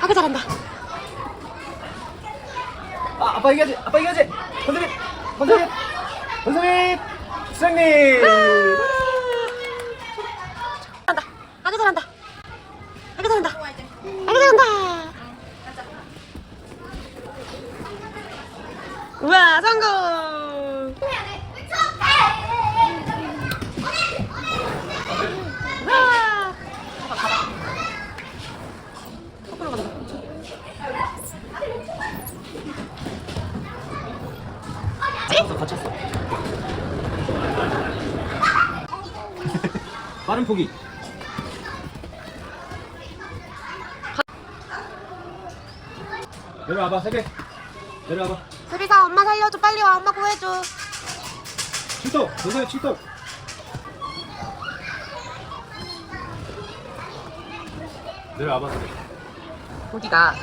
아그 잘한다. 아, 아빠 이겨야지. 아빠 이겨야지. 건드림. 건드림. 건드림. 수장님. 잘한다. 아그 잘한다. 아그 잘한다. 아그 잘한다. 우와 성공. 우와. 봐봐 봐봐. 거꾸로 간다. 갇혔어, 갇혔어. 빠른 포기. 내려와봐, 세 개. 내려와봐. 수리사 엄마 살려줘 빨리 와 엄마 구해줘. 출동. 도서요, 출동. 내려와봐. 어디가?